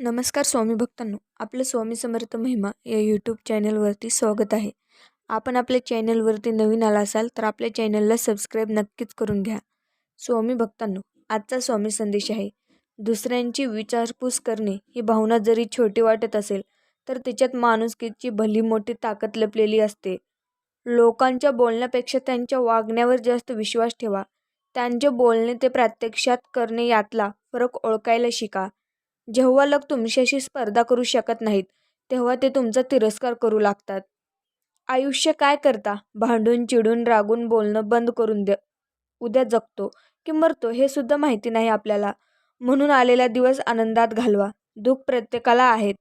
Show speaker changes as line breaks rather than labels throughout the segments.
नमस्कार स्वामी भक्तांनो आपलं स्वामी समर्थ महिमा या यूट्यूब चॅनलवरती स्वागत आहे. आपण आपल्या चॅनलवरती नवीन आला असाल तर आपल्या चॅनलला सबस्क्राईब नक्कीच करून घ्या. स्वामी भक्तांनो आजचा स्वामी संदेश आहे दुसऱ्यांची विचारपूस करणे ही भावना जरी छोटी वाटत असेल तर तिच्यात माणुसकीची भली मोठी ताकद लपलेली असते. लोकांच्या बोलण्यापेक्षा त्यांच्या वागण्यावर जास्त विश्वास ठेवा. त्यांचे बोलणे ते प्रत्यक्षात करणे यातला फरक ओळखायला शिका. जेव्हा लोक तुमच्याशी स्पर्धा करू शकत नाहीत तेव्हा ते तुमचा तिरस्कार करू लागतात. आयुष्य काय करता? भांडून चिडून रागून बोलणं बंद करून द्या. उद्या जगतो की मरतो हे सुद्धा माहिती नाही आपल्याला. म्हणून आलेला दिवस आनंदात घालवा. दुःख प्रत्येकाला आहेत.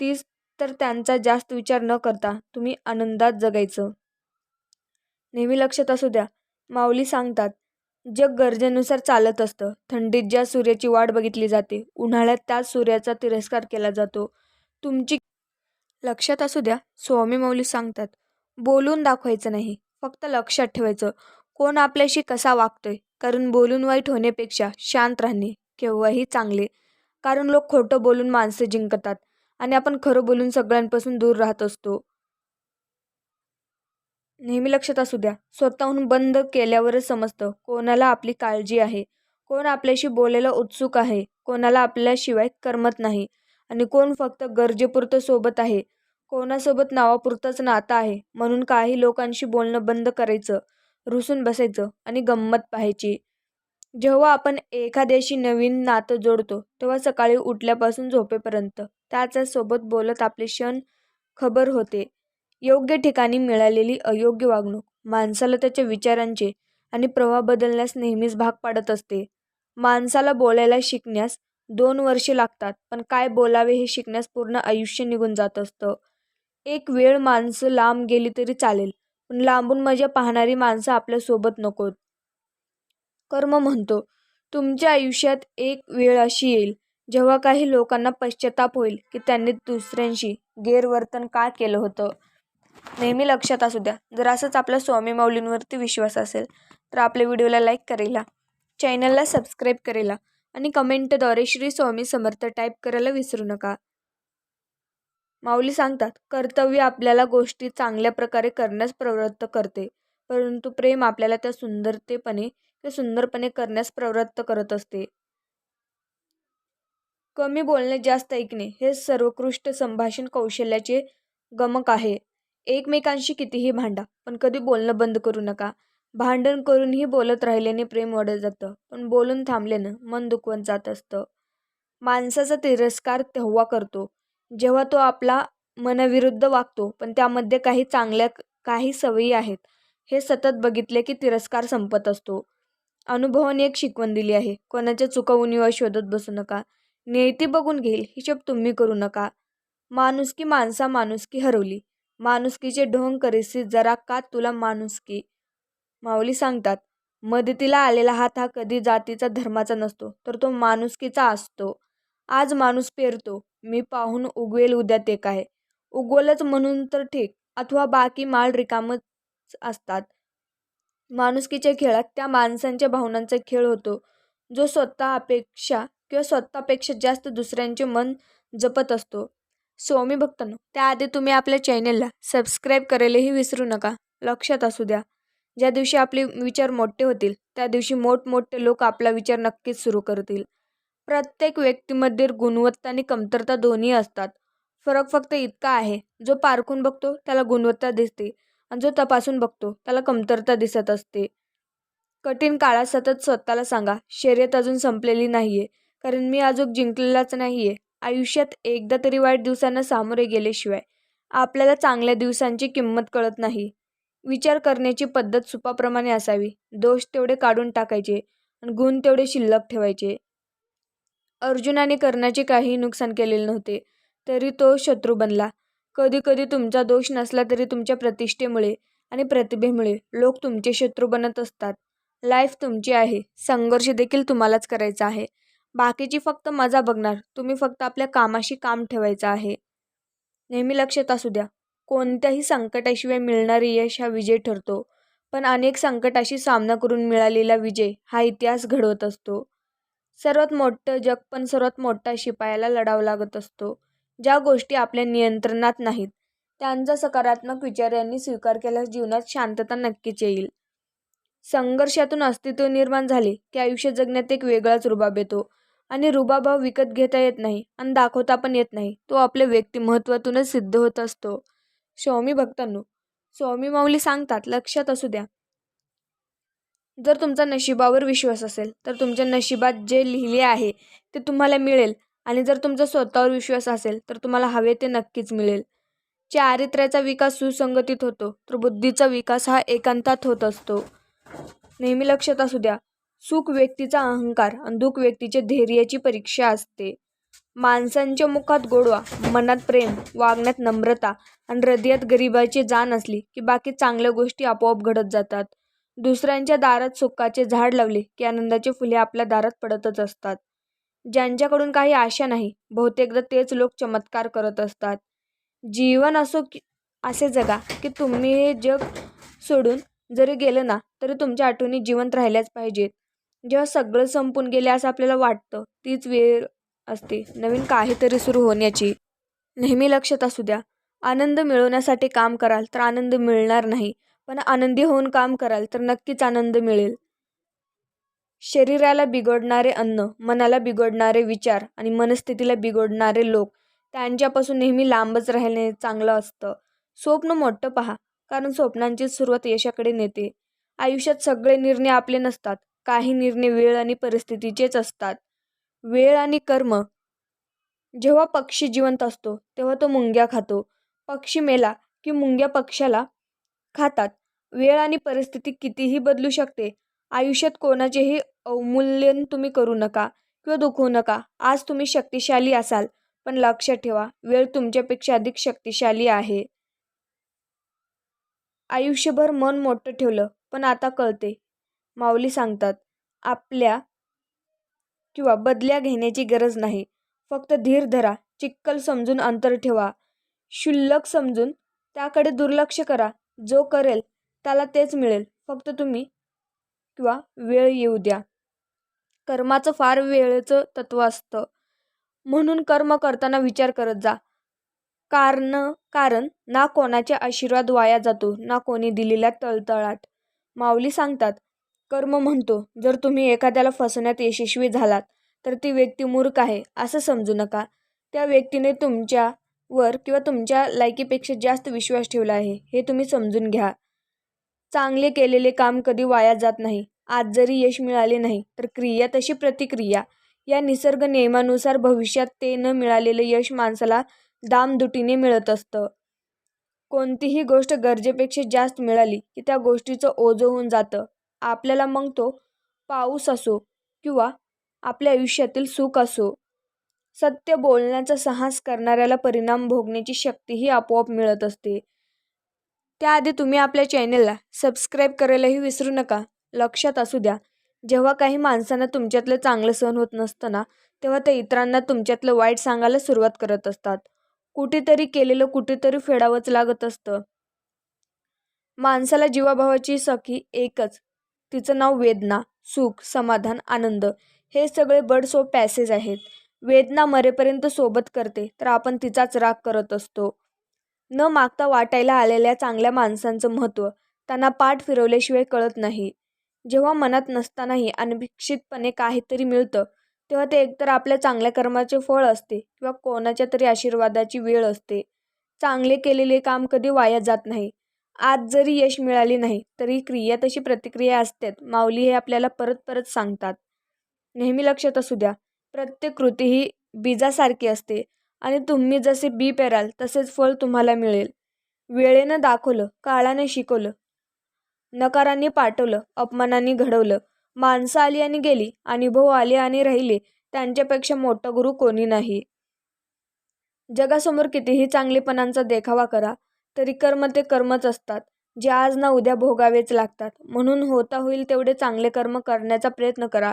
तीच तर त्यांचा जास्त विचार न करता तुम्ही आनंदात जगायचं. नेहमी लक्षात असू द्या. माऊली सांगतात जग गरजेनुसार चालत असतं. थंडीत ज्या सूर्याची वाट बघितली जाते उन्हाळ्यात त्याच सूर्याचा तिरस्कार केला जातो. तुमची लक्षात असू द्या स्वामी मौली सांगतात बोलून दाखवायचं नाही फक्त लक्षात ठेवायचं. कोण आपल्याशी कसा वागतोय? कारण बोलून वाईट होण्यापेक्षा शांत राहणे केव्हाही चांगले. कारण लोक खोटं बोलून माणसं जिंकतात आणि आपण खरं बोलून सगळ्यांपासून दूर राहत असतो. नेहमी लक्षात असू द्या स्वतःहून बंद केल्यावरच समजतं कोणाला आपली काळजी आहे कोण आपल्याशी बोलायला उत्सुक आहे कोणाला आपल्याशिवाय करमत नाही आणि कोण फक्त गरजेपुरतं सोबत आहे कोणासोबत नावापुरतंच नातं आहे म्हणून काही लोकांशी बोलणं बंद करायचं रुसून बसायचं आणि गंमत पाहायची. जेव्हा आपण एखाद्याशी नवीन नातं जोडतो तेव्हा सकाळी उठल्यापासून झोपेपर्यंत त्याच्यासोबत बोलत आपले क्षण खबर होते. योग्य ठिकाणी मिळालेली अयोग्य वागणूक माणसाला त्याच्या विचारांचे आणि प्रवाह बदलण्यास नेहमीच भाग पाडत असते. माणसाला बोलायला शिकण्यास दोन वर्षे लागतात पण काय बोलावे हे शिकण्यास पूर्ण आयुष्य निघून जात असतं. एक वेळ माणसं लांब गेली तरी चालेल पण लांबून मजा पाहणारी माणसं आपल्यासोबत नकोत. कर्म म्हणतो तुमच्या आयुष्यात एक वेळ अशी येईल जेव्हा काही लोकांना पश्चाताप होईल की त्यांनी दुसऱ्यांशी गैरवर्तन का केलं होतं? नेहमी लक्षात असू द्या. जर असंच आपल्या स्वामी माऊलींवरती विश्वास असेल तर आपल्या व्हिडिओला लाईक करेला चॅनलला सबस्क्राईब करेला आणि कमेंटद्वारे श्री स्वामी समर्थ टाईप करायला विसरू नका. माऊली सांगतात कर्तव्य आपल्याला गोष्टी चांगल्या प्रकारे करण्यास प्रवृत्त करते परंतु प्रेम आपल्याला त्या सुंदरतेपणे ते सुंदरपणे करण्यास प्रवृत्त करत असते. कमी बोलणे जास्त ऐकणे हे सर्वोत्कृष्ट संभाषण कौशल्याचे गमक आहे. एकमेकांशी कितीही भांडा पण कधी बोलणं बंद करू नका. भांडण करूनही बोलत राहिल्याने प्रेम वाढत जातं पण बोलून थांबल्यानं मन दुखवत जात असतं. माणसाचा तिरस्कार तेव्हा करतो जेव्हा तो आपला मनाविरुद्ध वागतो पण त्यामध्ये काही चांगल्या काही सवयी आहेत. हे सतत बघितले की तिरस्कार संपत असतो. अनुभवाने एक शिकवण दिली आहे कोणाच्या चुका उणीवा शोधत बसू नका. नियती बघून घेईल हिशोब तुम्ही करू नका. माणुसकी माणसा माणुसकी हरवली. माणुसकीचे ढोंग करीसी जरा का तुला माणुसकी? माऊली सांगतात मदतीला आलेला हात हा कधी जातीचा धर्माचा नसतो तर तो माणुसकीचा असतो. आज माणूस पेरतो मी पाहून उगवेल उद्या ते काय. उगवलंच म्हणून तर ठीक अथवा बाकी माळ रिकामच असतात. माणुसकीच्या खेळात त्या माणसांच्या भावनांचा खेळ होतो जो स्वतः अपेक्षा किंवा स्वतःपेक्षा जास्त दुसऱ्यांचे मन जपत असतो. स्वामी भक्तांनो त्याआधी तुम्ही आपल्या चॅनेलला सबस्क्राईब करायलाही विसरू नका. लक्षात असू द्या. ज्या दिवशी आपले विचार मोठे होतील त्या दिवशी मोठमोठे लोक आपला विचार नक्कीच सुरू करतील. प्रत्येक व्यक्तीमध्ये गुणवत्ता आणि कमतरता दोन्ही असतात. फरक फक्त इतका आहे जो पारखून बघतो त्याला गुणवत्ता दिसते आणि जो तपासून बघतो त्याला कमतरता दिसत असते. कठीण काळात सतत स्वतःला सांगा शर्यत अजून संपलेली नाही आहे कारण मी अजून जिंकलेलाच नाही आहे आयुष्यात एकदा तरी वाईट दिवसांना सामोरे गेल्याशिवाय आपल्याला चांगल्या दिवसांची किंमत कळत नाही. विचार करण्याची पद्धत सुपाप्रमाणे असावी. दोष तेवढे काढून टाकायचे आणि गुण तेवढे शिल्लक ठेवायचे. अर्जुनाने कर्णाचे काहीही नुकसान केलेले नव्हते तरी तो शत्रू बनला. कधी कधी तुमचा दोष नसला तरी तुमच्या प्रतिष्ठेमुळे आणि प्रतिभेमुळे लोक तुमचे शत्रू बनत असतात. लाईफ तुमची आहे. संघर्ष देखील तुम्हालाच करायचा आहे. बाकीची फक्त मजा बघणार. तुम्ही फक्त आपल्या कामाशी काम ठेवायचं आहे. नेहमी लक्षात असू द्या. कोणत्याही संकटाशिवाय मिळणारे यश हा विजय ठरतो. पण अनेक संकटाशी सामना करून मिळालेला विजय हा इतिहास घडवत असतो. सर्वात मोठं जग पण सर्वात मोठा शिपायाला लढावं लागत असतो. ज्या गोष्टी आपल्या नियंत्रणात नाहीत त्यांचा सकारात्मक विचार यांनी स्वीकार केल्यास जीवनात शांतता नक्कीच येईल. संघर्षातून अस्तित्व निर्माण झाले की आयुष्य जगण्यात एक वेगळाच रुबाब येतो. आणि रुबाभाव विकत घेता येत नाही आणि दाखवता पण येत नाही. तो आपल्या व्यक्तिमत्वातूनच सिद्ध होत असतो. स्वामी भक्तांनो स्वामी माऊली सांगतात लक्षात असू द्या. जर तुमचा नशिबावर विश्वास असेल तर तुमच्या नशिबात जे लिहिले आहे ते तुम्हाला मिळेल. आणि जर तुमचा स्वतःवर विश्वास असेल तर तुम्हाला हवे ते नक्कीच मिळेल. चारित्र्याचा विकास सुसंगतीत होतो तर बुद्धीचा विकास हा एकांतात होत असतो. नेहमी लक्षात असू द्या सुख व्यक्तीचा अहंकार आणि दुःख व्यक्तीच्या धैर्याची परीक्षा असते. माणसांच्या मुखात गोडवा मनात प्रेम वागण्यात नम्रता आणि हृदयात गरिबाची जाण असली की बाकी चांगल्या गोष्टी आपोआप घडत जातात. दुसऱ्यांच्या दारात सुखाचे झाड लावले की आनंदाचे फुले आपल्या दारात पडतच असतात. ज्यांच्याकडून काही आशा नाही बहुतेकदा तेच लोक चमत्कार करत असतात. जीवन असो की असे जगा की तुम्ही हे जग सोडून जरी गेलं ना तरी तुमच्या आठवणी जिवंत राहिल्याच पाहिजेत. जेव्हा सगळं संपून गेले असं आपल्याला वाटतं तीच वेळ असते. नवीन काहीतरी सुरू होण्याची. नेहमी लक्षात असू द्या. आनंद मिळवण्यासाठी काम कराल तर आनंद मिळणार नाही. पण आनंदी होऊन काम कराल तर नक्कीच आनंद मिळेल. शरीराला बिघडणारे अन्न मनाला बिघडणारे विचार आणि मनस्थितीला बिघडणारे लोक त्यांच्यापासून नेहमी लांबच राहणे चांगलं असतं. स्वप्न मोठं पहा कारण स्वप्नांची सुरुवात यशाकडे नेते. आयुष्यात सगळे निर्णय आपले नसतात. काही निर्णय वेळ आणि परिस्थितीचेच असतात. वेळ आणि कर्म. जेव्हा पक्षी जिवंत असतो तेव्हा तो मुंग्या खातो. पक्षी मेला की मुंग्या पक्षाला खातात. वेळ आणि परिस्थिती कितीही बदलू शकते. आयुष्यात कोणाचेही अवमूल्यन तुम्ही करू नका किंवा दुखवू नका. आज तुम्ही शक्तिशाली असाल पण लक्षात ठेवा वेळ तुमच्यापेक्षा अधिक शक्तिशाली आहे. आयुष्यभर मन मोठं ठेवलं पण आता कळते. माऊली सांगतात आपल्या किंवा बदल्या घेण्याची गरज नाही. फक्त धीर धरा चिक्कल समजून अंतर ठेवा. शुल्लक समजून त्याकडे दुर्लक्ष करा. जो करेल त्याला तेच मिळेल. फक्त तुम्ही किंवा वेळ येऊ द्या. कर्माचं फार वेळेचं तत्व असतं. म्हणून कर्म करताना विचार करत जा. कारण कारण ना कोणाचे आशीर्वाद वाया जातो ना कोणी दिलेल्या तळतळाट माऊली सांगतात कर्म म्हणतो जर तुम्ही एखाद्याला फसवण्यात यशस्वी झालात तर ती व्यक्ती मूर्ख आहे असं समजू नका. त्या व्यक्तीने तुमच्यावर किंवा तुमच्या लायकीपेक्षा जास्त विश्वास ठेवला आहे हे तुम्ही समजून घ्या. चांगले केलेले काम कधी वाया जात नाही. आज जरी यश मिळाले नाही तर क्रिया तशी प्रतिक्रिया. या निसर्ग नियमानुसार भविष्यात ते न मिळालेलं यश माणसाला दामदुटीने मिळत असतं. कोणतीही गोष्ट गरजेपेक्षा जास्त मिळाली की त्या गोष्टीचं ओझं होऊन जातं. आपल्याला मग तो पाऊस असो किंवा आपल्या आयुष्यातील सुख असो सत्य बोलण्याचा साहस करणाऱ्याला परिणाम भोगण्याची शक्तीही आपोआप मिळत असते. त्याआधी तुम्ही आपल्या चॅनेलला सबस्क्राईब करायलाही विसरू नका लक्षात असू द्या. जेव्हा काही माणसांना तुमच्यातलं चांगलं सहन होत नसतं ना तेव्हा ते इतरांना तुमच्यातलं वाईट सांगायला सुरुवात करत असतात. कुठेतरी केलेलं कुठेतरी फेडावंच लागत असतं. माणसाला जीवाभावाची सखी एकच तिचं नाव वेदना सुख समाधान आनंद. हे सगळे बड सो पॅसेज आहेत. वेदना मरेपर्यंत सोबत करते तर आपण तिचाच राग करत असतो. न मागता वाटायला आलेल्या चांगल्या माणसांचं महत्त्व त्यांना पाठ फिरवल्याशिवाय कळत नाही. जेव्हा मनात नसतानाही अनभिक्षितपणे काहीतरी मिळतं तेव्हा ते एकतर आपल्या चांगल्या कर्माचे फळ असते किंवा कोणाच्या तरी आशीर्वादाची वेळ असते. चांगले केलेले काम कधी वाया जात नाही. आज जरी यश मिळाले नाही तरी क्रिया तशी प्रतिक्रिया असतात माऊली हे आपल्याला परत परत सांगतात. नेहमी लक्षात असू द्या प्रत्येक कृती ही बीजासारखी असते आणि तुम्ही जसे बी पेराल तसेच फळ तुम्हाला मिळेल. वेळेनं दाखवलं काळाने शिकवलं नकारांनी पाठवलं अपमानांनी घडवलं माणसं आली आणि गेली अनुभव आले आणि राहिले त्यांच्यापेक्षा मोठा गुरु कोणी नाही. जगासमोर कितीही चांगलेपणांचा देखावा करा तरी कर्म ते कर्मच असतात जे आज ना उद्या भोगावेच लागतात. म्हणून होता होईल तेवढे चांगले कर्म करण्याचा प्रयत्न करा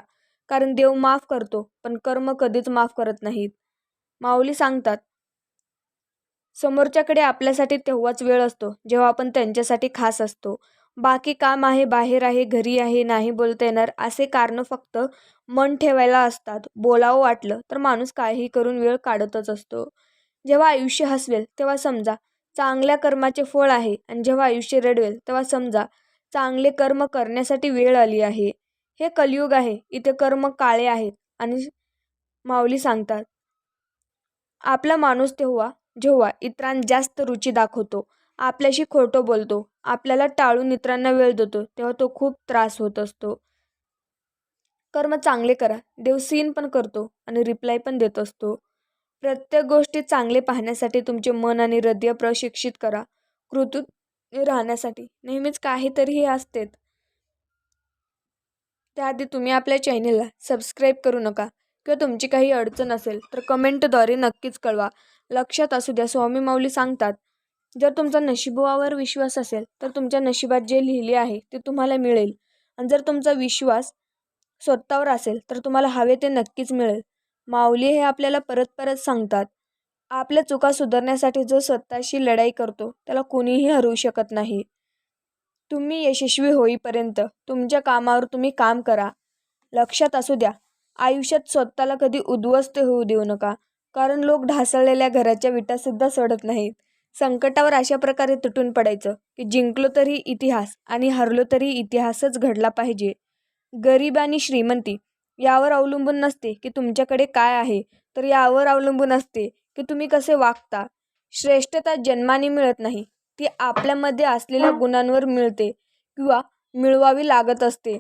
कारण देव माफ करतो पण कर्म कधीच माफ करत नाहीत. माऊली सांगतात समोरच्याकडे आपल्यासाठी तेव्हाच वेळ असतो जेव्हा आपण त्यांच्यासाठी खास असतो. बाकी काम आहे बाहेर आहे घरी आहे नाही बोलता येणार असे कारणं फक्त मन ठेवायला असतात. बोलावं वाटलं तर माणूस काहीही करून वेळ काढतच असतो. जेव्हा आयुष्य हसवेल तेव्हा समजा चांगल्या कर्माचे फळ आहे आणि जेव्हा आयुष्य रडवेल तेव्हा समजा चांगले कर्म करण्यासाठी वेळ आली आहे. हे कलियुग आहे इथे कर्म काळे आहेत आणि माऊली सांगतात. आपला माणूस तेव्हा जेव्हा इतरां जास्त रुची दाखवतो आपल्याशी खोटं बोलतो आपल्याला टाळून इतरांना वेळ देतो तेव्हा तो खूप त्रास होत असतो. कर्म चांगले करा देव सीन पण करतो आणि रिप्लाय पण देत असतो. प्रत्येक गोष्टी चांगले पाहण्यासाठी तुमचे मन आणि हृदय प्रशिक्षित करा. कृतू राहण्यासाठी. नेहमीच काहीतरीही असतेत त्याआधी तुम्ही आपल्या चॅनेलला सबस्क्राईब करू नका किंवा तुमची काही अडचण असेल तर कमेंटद्वारे नक्कीच कळवा. लक्षात असू द्या स्वामी माऊली सांगतात जर तुमचा नशिबावर विश्वास असेल तर तुमच्या नशिबात जे लिहिले आहे ते तुम्हाला मिळेल. आणि जर तुमचा विश्वास स्वतःवर असेल तर तुम्हाला हवे ते नक्कीच मिळेल. माऊली हे आपल्याला परत परत सांगतात. आपल्या चुका सुधारण्यासाठी जो स्वतःशी लढाई करतो त्याला कोणीही हरवू शकत नाही. तुम्ही यशस्वी होईपर्यंत तुमच्या कामावर तुम्ही काम करा. लक्षात असू द्या आयुष्यात स्वतःला कधी उद्ध्वस्त होऊ देऊ नका कारण लोक ढासळलेल्या घराच्या विटासुद्धा सोडत नाहीत. संकटावर अशा प्रकारे तुटून पडायचं की जिंकलो तरी इतिहास आणि हरलो तरी इतिहासच घडला पाहिजे. गरीब आणि श्रीमंती यावर अवलंबून नसते की तुमच्याकडे काय आहे तर यावर अवलंबून असते की तुम्ही कसे वागता. श्रेष्ठता जन्माने मिळत नाही ती आपल्यामध्ये असलेल्या गुणांवर मिळते किंवा मिळवावी लागत असते.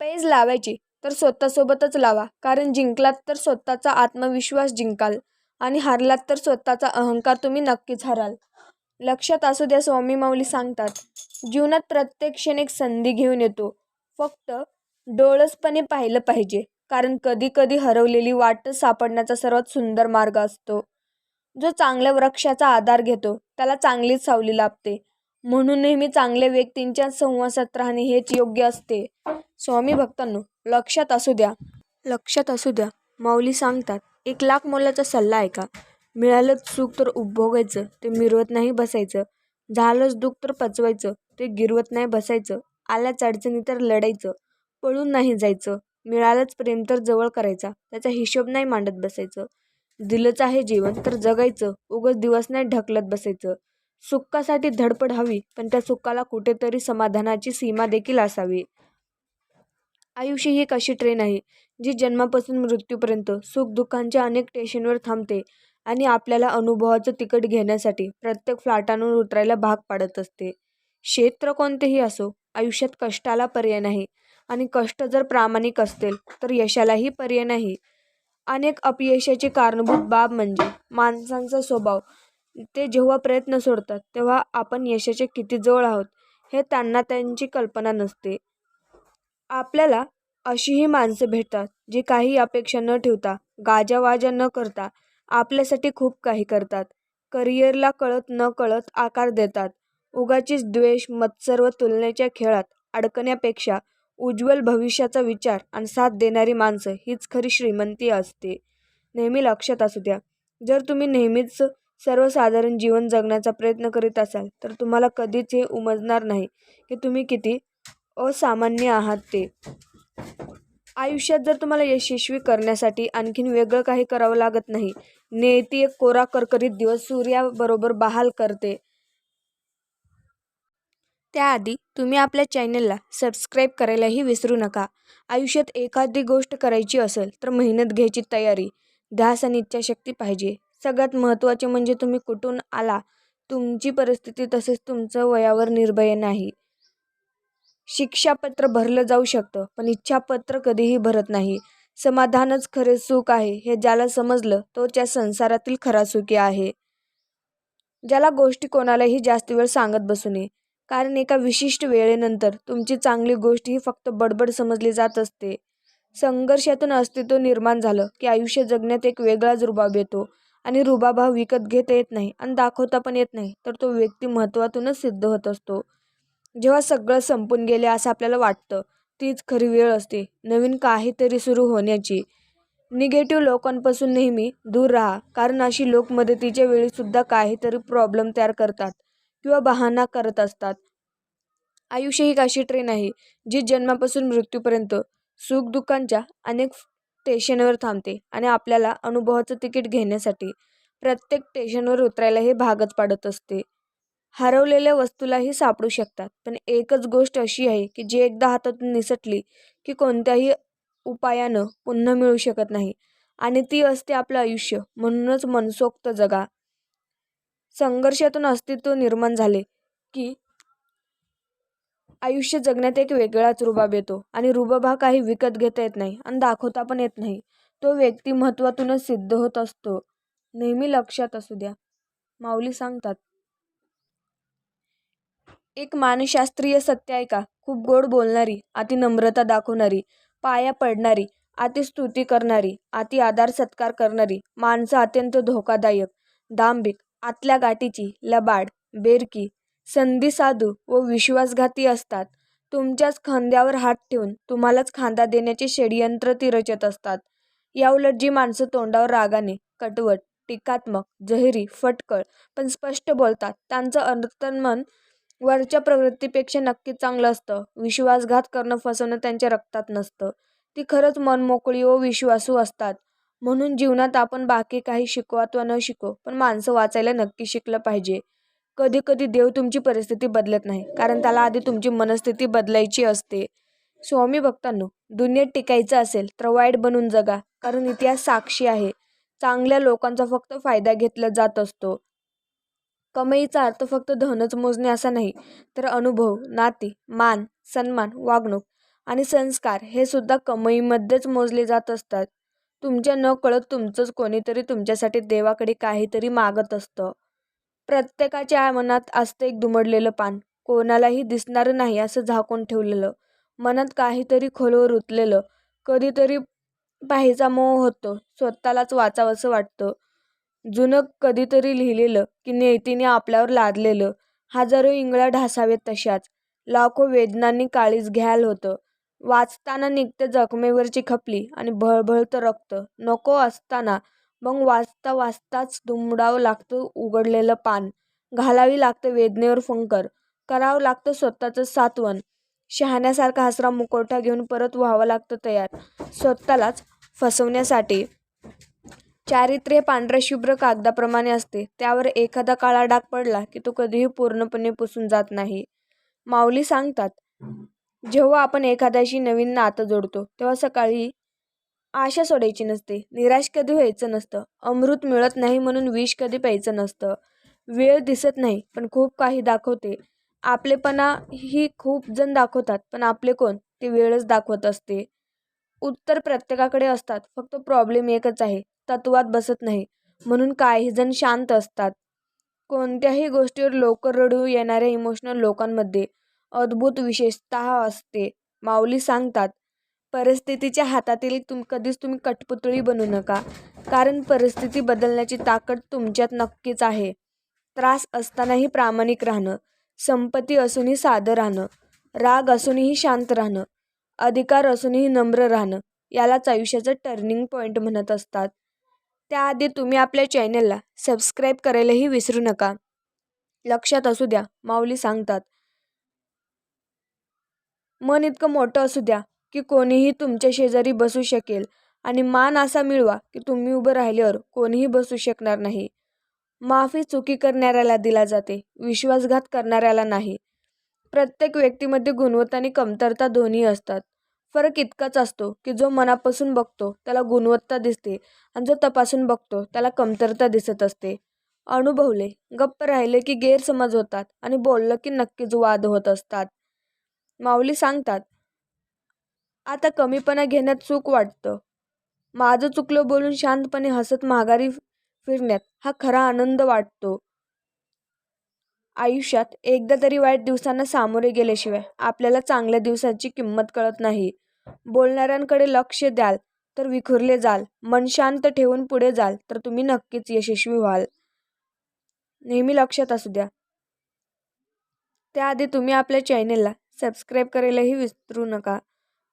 पैज लावायची तर स्वतःसोबतच लावा कारण जिंकलात तर स्वतःचा आत्मविश्वास जिंकाल आणि हारलात तर स्वतःचा अहंकार तुम्ही नक्कीच हराल. लक्षात असू द्या स्वामी माऊली सांगतात जीवनात प्रत्येक क्षण एक संधी घेऊन येतो. फक्त डोळसपणे पाहिलं पाहिजे. कारण कधी कधी हरवलेली वाट सापडण्याचा सर्वात सुंदर मार्ग असतो. जो चांगल्या वृक्षाचा आधार घेतो त्याला चांगलीच सावली लाभते. म्हणून नेहमी चांगल्या व्यक्तींच्या संवासात राहणे हेच योग्य असते. स्वामी भक्तांनो लक्षात असू द्या. लक्षात असू द्या. माऊली सांगतात एक लाख मोलाचा सल्ला आहे का? मिळालंच सुख तर उपभोगायचं ते मिरवत नाही बसायचं. झालंच दुःख तर पचवायचं ते गिरवत नाही बसायचं. आल्याच अडचणी तर लढायचं. पळून नाही जायचं. मिळालंच प्रेम तर जवळ करायचा. त्याचा हिशोब नाही मांडत बसायचं. दिलंच आहे जीवन तर जगायचं. उगच दिवस नाही ढकलत बसायचं. सुखासाठी धडपड हवी पण त्या सुखाला कुठेतरी समाधानाची सीमा देखील असावी. आयुष्य ही एक अशी ट्रेन आहे जी जन्मापासून मृत्यूपर्यंत सुखदुःखांच्या अनेक स्टेशनवर थांबते आणि आपल्याला अनुभवाचं तिकट घेण्यासाठी प्रत्येक फ्लाटांवर उतरायला भाग पाडत असते. क्षेत्र कोणतेही असो आयुष्यात कष्टाला पर्याय नाही. आणि कष्ट जर प्रामाणिक असतील तर यशालाही पर्याय नाही. अनेक अपयशाची कारणभूत बाब म्हणजे माणसांचा स्वभाव. ते जेव्हा प्रयत्न सोडतात तेव्हा आपण यशाचे किती जवळ आहोत हे त्यांना त्यांची कल्पना नसते. आपल्याला अशीही माणसं भेटतात जी काही अपेक्षा न ठेवता गाजावाजा न करता आपल्यासाठी खूप काही करतात. करिअरला कळत न कळत आकार देतात. उगाचीच द्वेष मत्सर व तुलनेच्या खेळात अडकण्यापेक्षा उज्ज्वल भविष्याचा विचार आणि साथ देणारी माणसं हीच खरी श्रीमंती असते. नेहमी लक्षात असू द्या जर तुम्ही नेहमीच सर्वसाधारण जीवन जगण्याचा प्रयत्न करीत असाल तर तुम्हाला कधीच हे उमजणार नाही की तुम्ही किती असामान्य आहात ते. आयुष्यात जर तुम्हाला यशस्वी करण्यासाठी आणखीन वेगळं काही करावं लागत नाही नेती एक कोरा करकरीत दिवस सूर्याबरोबर बहाल करते. त्याआधी तुम्ही आपल्या चॅनलला सबस्क्राईब करायलाही विसरू नका. आयुष्यात एखादी गोष्ट करायची असेल तर मेहनत घ्यायची तयारी ध्यास आणि इच्छाशक्ती पाहिजे. सगळ्यात महत्त्वाचे म्हणजे तुम्ही कुठून आला तुमची परिस्थिती तसेच तुमचं वयावर निर्भय नाही. शिक्षापत्र भरलं जाऊ शकतं पण इच्छापत्र कधीही भरत नाही. समाधानच खरे सुख आहे हे ज्याला समजलं तो त्या संसारातील खरा सुखी आहे. ज्याला गोष्टी कोणालाही जास्त वेळ सांगत बसू नये. कारण एका विशिष्ट वेळेनंतर तुमची चांगली गोष्ट ही फक्त बडबड समजली जात असते. संघर्षातून अस्तित्व निर्माण झालं की आयुष्य जगण्यात एक वेगळाच रुबाब येतो आणि रुबाब हा विकत घेता येत नाही आणि दाखवता पण येत नाही तर तो व्यक्ती महत्त्वातूनच सिद्ध होत असतो. जेव्हा सगळं संपून गेले असं आपल्याला वाटतं तीच खरी वेळ असते नवीन काहीतरी सुरू होण्याची. निगेटिव्ह लोकांपासून नेहमी दूर राहा कारण अशी लोक मदतीच्या वेळीसुद्धा काहीतरी प्रॉब्लेम तयार करतात. किंवा बहाणा करत असतात. आयुष्य ही अशी ट्रेन आहे जी जन्मापासून मृत्यूपर्यंत सुखदुःखांच्या अनेक स्टेशनवर थांबते आणि आपल्याला अनुभवाचं तिकीट घेण्यासाठी प्रत्येक स्टेशनवर उतरायला हे भागच पाडत असते. हरवलेल्या वस्तूलाही सापडू शकतात पण एकच गोष्ट अशी आहे की जी एकदा हातातून निसटली की कोणत्याही उपायानं पुन्हा मिळू शकत नाही आणि ती असते आपलं आयुष्य म्हणूनच मनसोक्त जगा. संघर्षातून अस्तित्व निर्माण झाले की आयुष्य जगण्यात एक वेगळाच रुबाब येतो आणि रुबाब हा काही विकत घेता येत नाही आणि दाखवता पण येत नाही. तो व्यक्तिमत्वातूनच सिद्ध होत असतो. नेहमी लक्षात असू द्या. माऊली सांगतात एक मानसशास्त्रीय सत्य आहे का? खूप गोड बोलणारी अति नम्रता दाखवणारी पाया पडणारी अति स्तुती करणारी अति आदर सत्कार करणारी माणसं अत्यंत धोकादायक दांभिक आतल्या गाठीची लबाड बेरकी संधी साधू व विश्वासघाती असतात. तुमच्याच खांद्यावर हात ठेवून तुम्हालाच खांदा देण्याचे षडयंत्र ती रचत असतात. याउलट जी माणसं तोंडावर रागाने कटवट टीकात्मक जहिरी फटकळ पण स्पष्ट बोलतात त्यांचं अंतर्मन वरच्या प्रवृत्तीपेक्षा नक्कीच चांगलं असतं. विश्वासघात करणं फसवणं त्यांच्या रक्तात नसतं. ती खरंच मनमोकळी व विश्वासू असतात. म्हणून जीवनात आपण बाकी काही शिकू अथवा न शिको पण माणसं वाचायला नक्की शिकलं पाहिजे. कधी कधी देव तुमची परिस्थिती बदलत नाही कारण त्याला आधी तुमची मनस्थिती बदलायची असते. स्वामी भक्तांनो दुनियेत टिकायचं असेल तर वाईट बनून जगा कारण इतिहास साक्षी आहे. चांगल्या लोकांचा फक्त फायदा घेतला जात असतो. कमाईचा अर्थ फक्त धनच मोजणे असा नाही तर अनुभव नाती मान सन्मान वागणूक आणि संस्कार हे सुद्धा कमाईमध्येच मोजले जात असतात. तुमच्या न कळत तुमचंच कोणीतरी तुमच्यासाठी देवाकडे काहीतरी मागत असतं. प्रत्येकाच्या मनात असतं एक दुमडलेलं पान. कोणालाही दिसणारं नाही असं झाकून ठेवलेलं. मनात काहीतरी खोलवर रुतलेलं. कधीतरी पाहायचा मोह होतो. स्वतःलाच वाचावंसं वाटतं. जुनं कधीतरी लिहिलेलं की नेतीने आपल्यावर लादलेलं. हजारो इंगळ्या ढासावेत तशाच. लाखो वेदनांनी काळीज घ्यायला होतं. वाचताना निघते जखमेवरची खपली आणि भळभळतं रक्त. नको असताना मग वाचता वाचताच दुमडावं लागतं उघडलेलं पान. घालावी लागतं वेदनेवर फंकर करावं लागतं स्वतःचं सात्वन. शहाण्यासारखा हसरा मुकोटा घेऊन परत व्हावं लागतं तयार. स्वतःलाच फसवण्यासाठी. चारित्र्य पांढऱ्या शुभ्र कागदाप्रमाणे असते. त्यावर एखादा काळा डाग पडला की तो कधीही पूर्णपणे पुसून जात नाही. माऊली सांगतात जेव्हा आपण एखाद्याशी नवीन नातं जोडतो तेव्हा सकाळी आशा सोडायची नसते. निराश कधी व्हायचं नसतं. अमृत मिळत नाही म्हणून विष कधी प्यायचं नसतं. वेळ दिसत नाही पण खूप काही दाखवते. आपलेपणा ही खूप जण दाखवतात पण आपले कोण? ते वेळच दाखवत असते. उत्तर प्रत्येकाकडे असतात. फक्त प्रॉब्लेम एकच आहे. तत्वात बसत नाही. म्हणून काही जण शांत असतात. कोणत्याही गोष्टीवर लवकर रडू येणाऱ्या इमोशनल लोकांमध्ये अद्भुत विशेषतः असते. माऊली सांगतात परिस्थितीच्या हातातील तुम कधीच तुम्ही कठपुतळी बनू नका कारण परिस्थिती बदलण्याची ताकद तुमच्यात नक्कीच आहे. त्रास असतानाही प्रामाणिक राहणं संपत्ती असूनही साधं राहणं राग असूनही शांत राहणं अधिकार असूनही नम्र राहणं यालाच आयुष्याचं टर्निंग पॉईंट म्हणत असतात. त्याआधी तुम्ही आपल्या चॅनलला सबस्क्राईब करायलाही विसरू नका. लक्षात असू द्या माऊली सांगतात मन इतकं मोठं असू द्या की कोणीही तुमच्या शेजारी बसू शकेल. आणि मान असा मिळवा की तुम्ही उभं राहिल्यावर कोणीही बसू शकणार नाही. माफी चुकी करणाऱ्याला दिला जाते विश्वासघात करणाऱ्याला नाही. प्रत्येक व्यक्तीमध्ये गुणवत्ता आणि कमतरता दोन्ही असतात. फरक इतकाच असतो की जो मनापासून बघतो त्याला गुणवत्ता दिसते आणि जो तपासून बघतो त्याला कमतरता दिसत असते. अनुभवले गप्प राहिले की गैरसमज होतात आणि बोललं की नक्कीच वाद होत असतात. माऊली सांगतात आता कमीपणा घेण्यात चूक वाटतं. माझं चुकलं बोलून शांतपणे हसत माघारी फिरण्यात हा खरा आनंद वाटतो. आयुष्यात एकदा तरी वाईट दिवसांना सामोरे गेल्याशिवाय आपल्याला चांगल्या दिवसाची किंमत कळत नाही. बोलणाऱ्यांकडे लक्ष द्याल तर विखुरले जाल. मन शांत ठेवून पुढे जाल तर तुम्ही नक्कीच यशस्वी व्हाल. नेहमी लक्षात असू द्या. त्याआधी तुम्ही आपल्या चॅनेलला सबस्क्राईब करायलाही विसरू नका.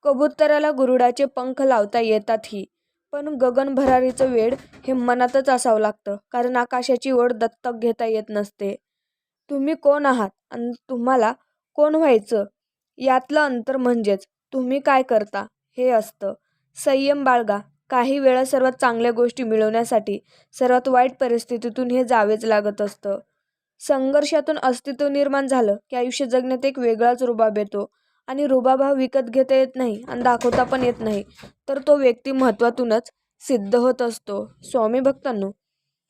कबुतराला गुरुडाचे पंख लावता येतातही पण गगन भरारीचं वेळ हे मनातच असावं लागतं कारण आकाशाची ओढ दत्तक घेता येत नसते. तुम्ही कोण आहात आणि तुम्हाला कोण व्हायचं? यातलं अंतर म्हणजेच तुम्ही काय करता हे असतं. संयम बाळगा काही वेळा सर्वात चांगल्या गोष्टी मिळवण्यासाठी सर्वात वाईट परिस्थितीतून हे जावेच लागत असतं. संघर्षातून अस्तित्व निर्माण झालं की आयुष्य जगण्यात एक वेगळाच रुबाब येतो. आणि रुबाब हा विकत घेता येत नाही आणि दाखवता पण येत नाही तर तो व्यक्ती महत्त्वातूनच सिद्ध होत असतो. स्वामी भक्तांनो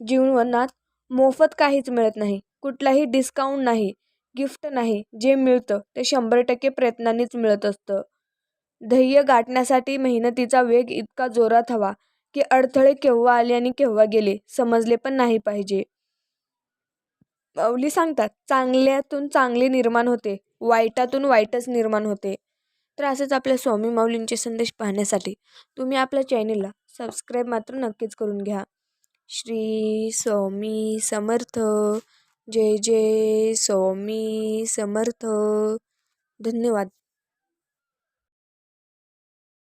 जीवनात मोफत काहीच मिळत नाही. कुठलाही डिस्काउंट नाही गिफ्ट नाही जे मिळतं ते शंभर टक्के प्रयत्नांनीच मिळत असतं. ध्येय गाठण्यासाठी मेहनतीचा वेग इतका जोरात हवा की अडथळे केव्हा आले आणि केव्हा गेले समजले पण नाही पाहिजे. माऊली सांगतात चांगल्यातून चांगले निर्माण होते वाईटातून वाईटच निर्माण होते. तर असंच आपल्या स्वामी माऊलींचे संदेश पाहण्यासाठी तुम्ही आपल्या चॅनेलला सबस्क्राईब मात्र नक्कीच करून घ्या. श्री स्वामी समर्थ. जय जय स्वामी समर्थ. धन्यवाद.